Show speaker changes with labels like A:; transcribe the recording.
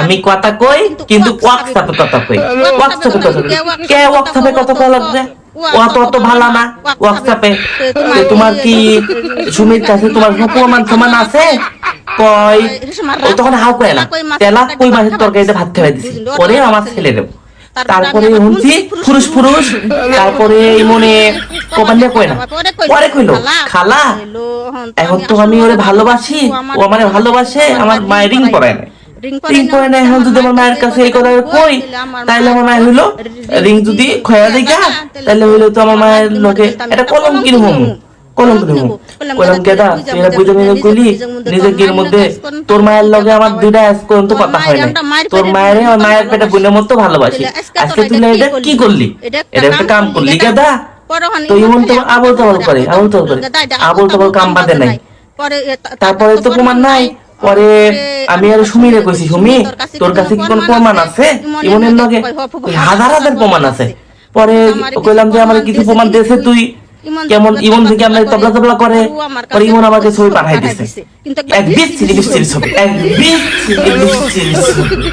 A: আমি কথা কই কিন্তু হোয়াটসঅ্যাপে কথা কই। হোয়াটসঅ্যাপে কথা কই। কে হোয়াটসঅ্যাপে কথা কই লাগবে? অত অত ভালো না। তোমার কি সুমির কাছে তোমার সমান আছে? কই তখন হাউ করে না। তেলা কই মাছের তরকারিতে ভাত খাওয়াই দিছি পরে আমার ছেলে দেব তারপরে শুনছি ফুরুস ফুরুস তারপরে মনে কোপান্ডে কই না পরে কইলো? খালা? এখন তো আমি ওরে ভালোবাসি ও আমারে ভালোবাসে আমার মায়ের রিং পরায় না। রিং পরে না এখন যদি আমার মায়ের কাছে এই কথা কই তাইলে আমার মায়ের হইল রিং যদি খয়া দেখা তাইলে হইল তো আমার মায়ের লোকে এটা কলম কলম কলম এটা বুঝে বুঝে কইলি নিজের গির মধ্যে তোর মায়ের লগে আমার দুইটা আজ পর্যন্ত কথা হয় না তোর মায়ের আমার মায়ের পেটে বোনের মতো ভালোবাসি। আজকে তুই এটা কি করলি? এটা একটা কাম করলি কেদা? তো ইমন তো আবল তাবল করে আবল তাবল করে। আবল তাবল কাম বাদে নাই। তারপরে তো প্রমাণ নাই পরে আমি আর সুমিরে কইছি সুমি তোর কাছে কি কোনো প্রমাণ আছে? ইমনের লগে হাজার হাজার প্রমাণ আছে। পরে কইলাম যে আমার কিছু প্রমাণ দিয়েছে তুই কেমন ইমন থেকে আমরা তবলা তবলা করে পরে ইমন আমাকে ছবি পাঠাই দিছে। এক বিশ ছবি। এক বিশ ছবি।